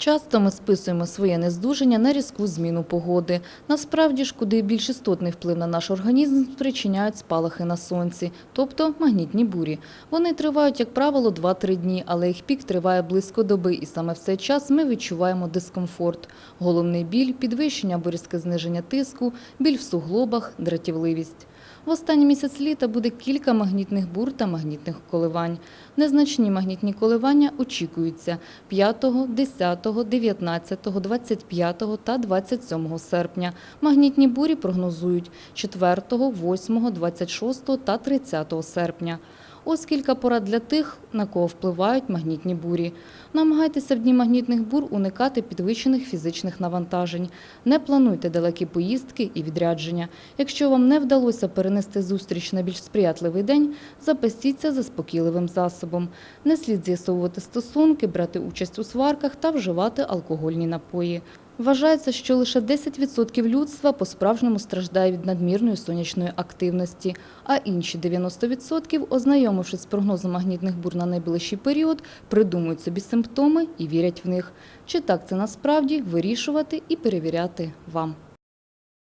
Часто ми списуємо своє нездужання на різку зміну погоди. Насправді ж, куди більш істотний вплив на наш організм спричиняють спалахи на сонці, тобто магнітні бурі. Вони тривають, як правило, 2-3 дні, але їх пік триває близько доби, і саме в цей час ми відчуваємо дискомфорт. Головний біль, підвищення або різке зниження тиску, біль в суглобах, дратівливість. В останній місяць літа буде кілька магнітних бур та магнітних коливань. Незначні магнітні коливання очікуються 5, 10, 19, 25 та 27 серпня. Магнітні бурі прогнозують 4, 8, 26 та 30 серпня. Ось кілька порад для тих, на кого впливають магнітні бурі. Намагайтеся в дні магнітних бур уникати підвищених фізичних навантажень. Не плануйте далекі поїздки і відрядження. Якщо вам не вдалося перенести зустріч на більш сприятливий день, запасіться заспокійливим засобом. Не слід з'ясовувати стосунки, брати участь у сварках та вживати алкогольні напої. Вважається, що лише 10% людства по-справжньому страждає від надмірної сонячної активності, а інші 90%, ознайомившись з прогнозом магнітних бур на найближчий період, придумують собі симптоми і вірять в них. Чи так це насправді вирішувати і перевіряти вам.